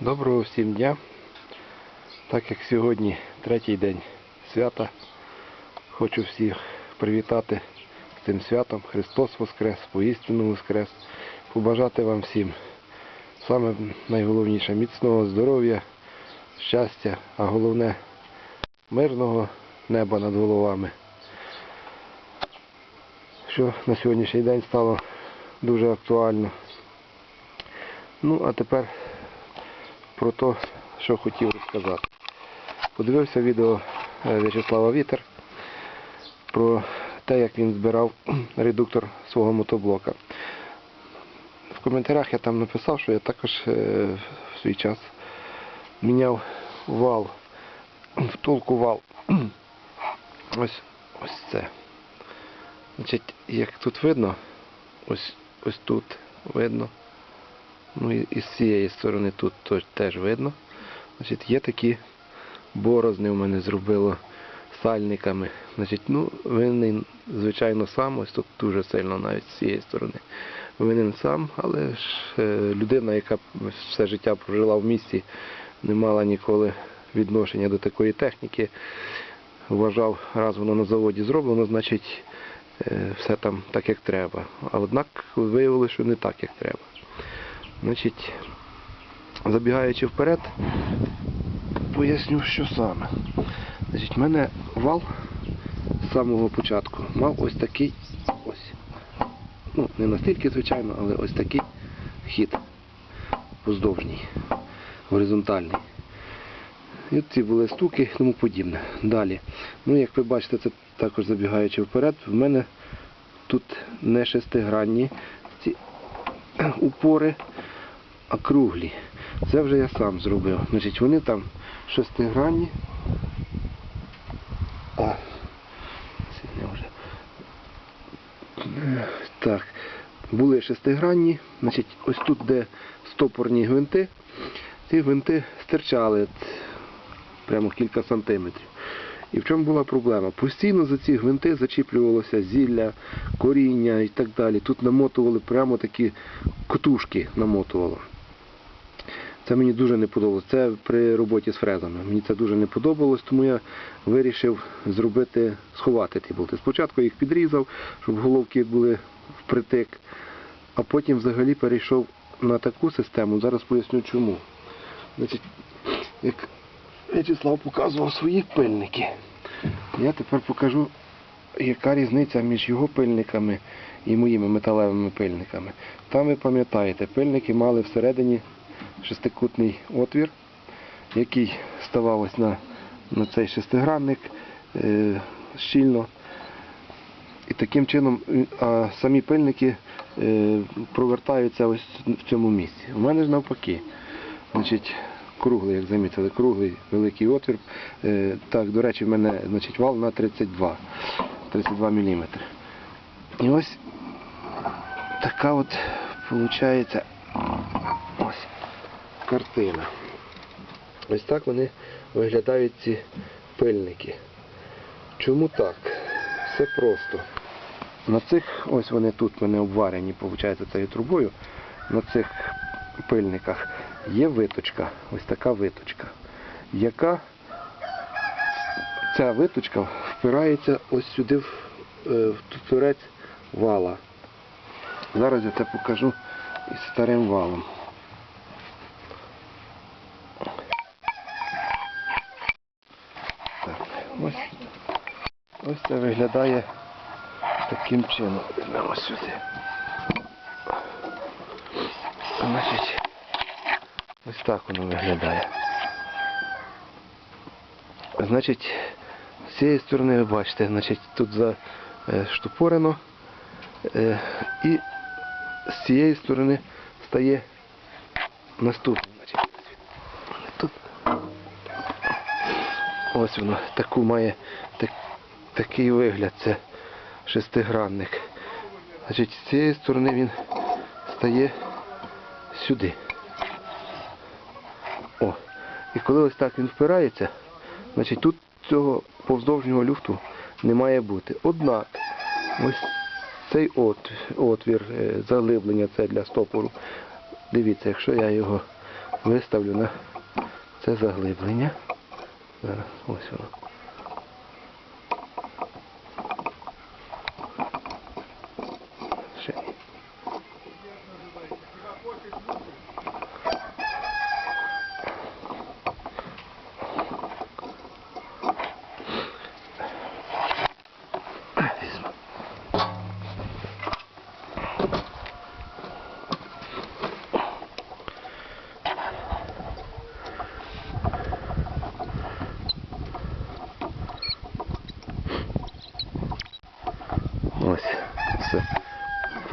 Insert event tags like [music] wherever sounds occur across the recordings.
Доброго всім дня. Так як сьогодні третій день свята, хочу всіх привітати з цим святом. Христос Воскрес, поістину Воскрес. Побажати вам всім саме найголовніше міцного здоров'я, щастя, а головне мирного неба над головами. Що на сьогоднішній день стало дуже актуально. Ну, а тепер про те, що хотів розказати. Подивився відео е, В'ячеслава Вітер про те, як він збирав [clears throat] редуктор свого мотоблока. В коментарях я там написав, що я також е, в свій час міняв вал, втулку вал. [clears throat] Ось ось це. Значить, як тут видно, ось ось тут видно. Ну і, і з цієї сторони тут то- теж видно. Значить, є такі борозни в мене зробило сальниками. Значить, ну, винен, звичайно, сам, ось тут дуже сильно навіть з цієї сторони. Винен сам, але ж е, людина, яка все життя прожила в місті, не мала ніколи відношення до такої техніки. Вважав, раз воно на заводі зроблено, значить е, все там так, як треба. А однак виявилося, що не так, як треба. Значить, забігаючи вперед, поясню, що саме. Значить, в мене вал з самого початку мав ось такий ось. Ну, не настільки, звичайно, але ось такий хід поздовжній, горизонтальний. І ці були стуки тому подібне. Далі. Ну, як ви бачите, це також забігаючи вперед, в мене тут не шестигранні ці упори, а круглі. Це вже я сам зробив. Значить, вони там шестигранні. Це вже. Так, були шестигранні. Значить, ось тут, де стопорні гвинти, ці гвинти стирчали прямо кілька сантиметрів. І в чому була проблема? Постійно за ці гвинти зачіплювалося зілля, коріння і так далі. Тут намотували прямо такі котушки намотувало. Це мені дуже не подобалось. Це при роботі з фрезами. Мені це дуже не подобалось, тому я вирішив зробити, сховати ті болти. Спочатку їх підрізав, щоб головки були впритик, а потім взагалі перейшов на таку систему. Зараз поясню чому. Значить, як В'ячеслав показував свої пильники, я тепер покажу, яка різниця між його пильниками і моїми металевими пильниками. Там ви пам'ятаєте, пильники мали всередині шестикутний отвір, який ставав ось на, на цей шестигранник е, щільно. І таким чином е, а самі пильники е, провертаються ось в цьому місці. У мене ж навпаки. Значить, круглий, як замітили, круглий великий отвір. Е, так, до речі, в мене значить, вал на 32, 32 мм. І ось така от виходить ось картина. Ось так вони виглядають ці пильники. Чому так? Все просто. На цих, ось вони тут вони обварені, виходить, цією трубою. На цих пильниках є виточка, ось така виточка, яка ця виточка впирається ось сюди в, е, в торець вала. Зараз я це покажу із старим валом. Так, ось, ось це виглядає таким чином. Візьмемо сюди. Значить, ось так воно виглядає. Значить, з цієї сторони ви бачите, значить, тут заштопорено. Е, і з цієї сторони стає наступне. Значить, тут ось воно таку має так, такий вигляд. Це шестигранник. Значить, з цієї сторони він стає сюди. О. І коли ось так він впирається, значить тут цього повздовжнього люфту не має бути. Однак ось цей от, отвір, е, заглиблення це для стопору. Дивіться, якщо я його виставлю на це заглиблення. Зараз ось воно. Ще. Візьму. Ось все.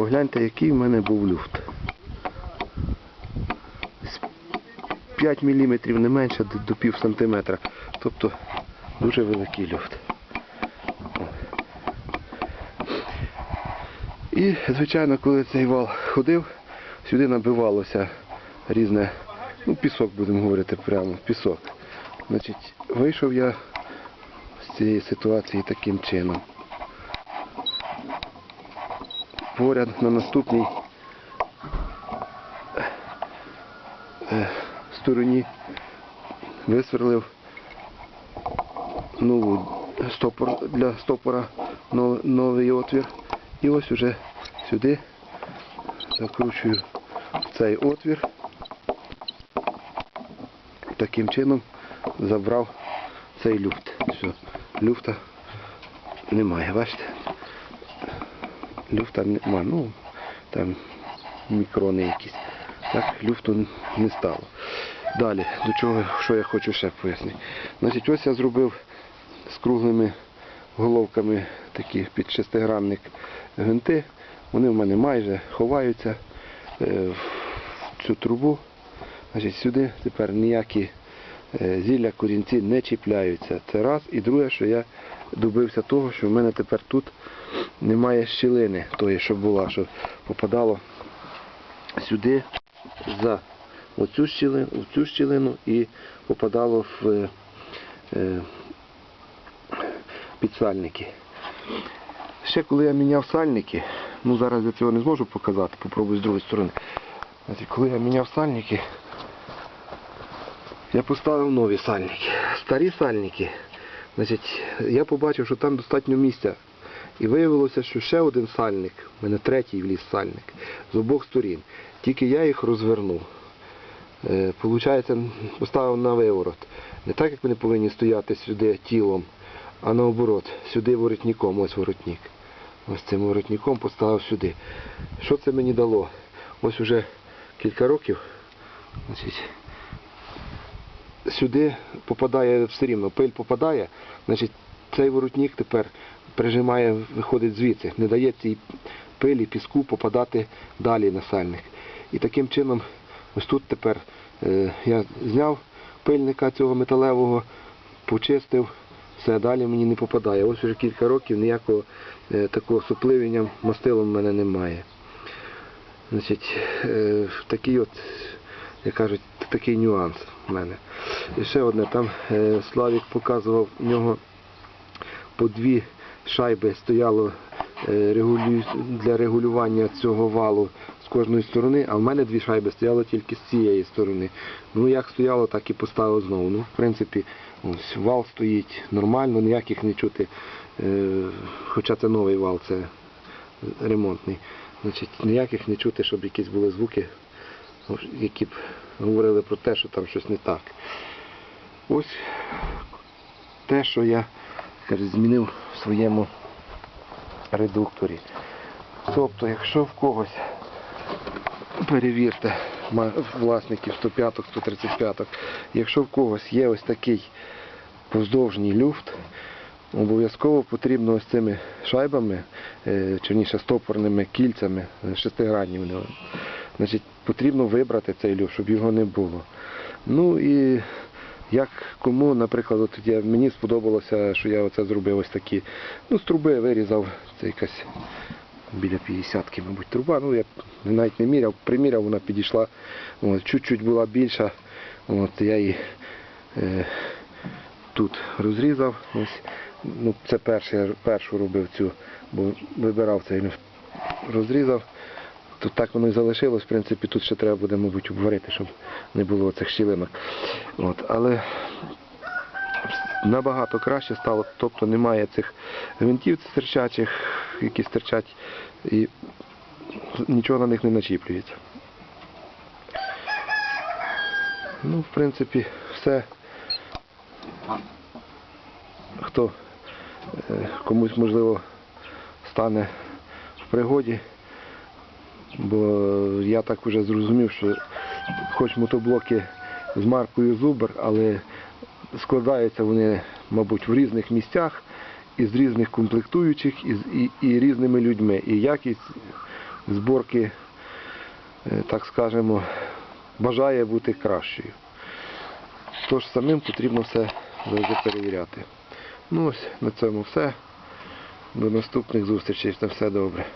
Погляньте, який в мене був люфт. 5 мм не менше до, пів сантиметра. Тобто дуже великий люфт. І, звичайно, коли цей вал ходив, сюди набивалося різне, ну, пісок будемо говорити прямо, пісок. Значить, вийшов я з цієї ситуації таким чином. Поряд на наступній е, стороні висверлив нову стопор для стопора новий отвір. І ось уже сюди закручую цей отвір. Таким чином забрав цей люфт. Все, люфта немає, бачите? Люфта нема, ну там мікрони якісь. Так, люфту не стало. Далі, до чого, що я хочу ще пояснити. Значить, ось я зробив з круглими головками такі під шестигранник гвинти. Вони в мене майже ховаються е, в цю трубу. Значить, сюди тепер ніякі е, зілля, корінці не чіпляються. Це раз. І друге, що я добився того, що в мене тепер тут немає щілини тої, що була, що попадало сюди за оцю щілину, в цю щілину і попадало в е, е, підсальники. Ще коли я міняв сальники, ну зараз я цього не зможу показати, попробую з другої сторони. Коли я міняв сальники, я поставив нові сальники. Старі сальники, значить, я побачив, що там достатньо місця. І виявилося, що ще один сальник, в мене третій вліз сальник, з обох сторін. Тільки я їх розвернув. Е, Получається, поставив на виворот. Не так, як вони повинні стояти сюди тілом, а наоборот, сюди воротником, ось воротник. Ось цим воротником поставив сюди. Що це мені дало? Ось уже кілька років. Значить, сюди попадає все рівно, пиль попадає, значить цей воротник тепер прижимає, виходить звідси, не дає цій пилі, піску попадати далі на сальник. І таким чином, ось тут тепер е, я зняв пильника цього металевого, почистив, все, далі мені не попадає. Ось вже кілька років ніякого е, такого супливання мастилом в мене немає. Значить, е, такий от, як кажуть, такий нюанс в мене. І ще одне, там Славік показував в нього по дві шайби стояло е, для регулювання цього валу з кожної сторони, а в мене дві шайби стояло тільки з цієї сторони. Ну як стояло, так і поставив знову. Ну, в принципі, ось вал стоїть нормально, ніяких не чути. Е, хоча це новий вал, це ремонтний. Значить, ніяких не чути, щоб якісь були звуки, які б говорили про те, що там щось не так. Ось те, що я каже, змінив в своєму редукторі. Тобто, якщо в когось перевірте власників 105 135 якщо в когось є ось такий поздовжній люфт, обов'язково потрібно ось цими шайбами, е, стопорними кільцями, е, шестигранні вони, значить, потрібно вибрати цей люфт, щоб його не було. Ну і як кому, наприклад, от я, мені сподобалося, що я оце зробив ось такі, ну, з труби вирізав, це якась біля 50-ки, мабуть, труба. Ну, я навіть не міряв, приміряв, вона підійшла, чуть-чуть була більша. От, я її е, тут розрізав. Ось, ну, це перше, першу робив цю, бо вибирав люфт. розрізав, то так воно і залишилось. В принципі, тут ще треба буде, мабуть, обварити, щоб не було цих щілинок. От, але набагато краще стало, тобто немає цих гвинтів стирчачих, які стирчать, і нічого на них не начіплюється. Ну, в принципі, все. Хто е, комусь можливо стане в пригоді, бо я так вже зрозумів, що хоч мотоблоки з маркою Зубр, але складаються вони, мабуть, в різних місцях, із різних комплектуючих, і, і, і різними людьми. І якість зборки, е, так скажемо, бажає бути кращою. Тож самим потрібно все завжди перевіряти. Ну ось на цьому все. До наступних зустрічей. На все добре.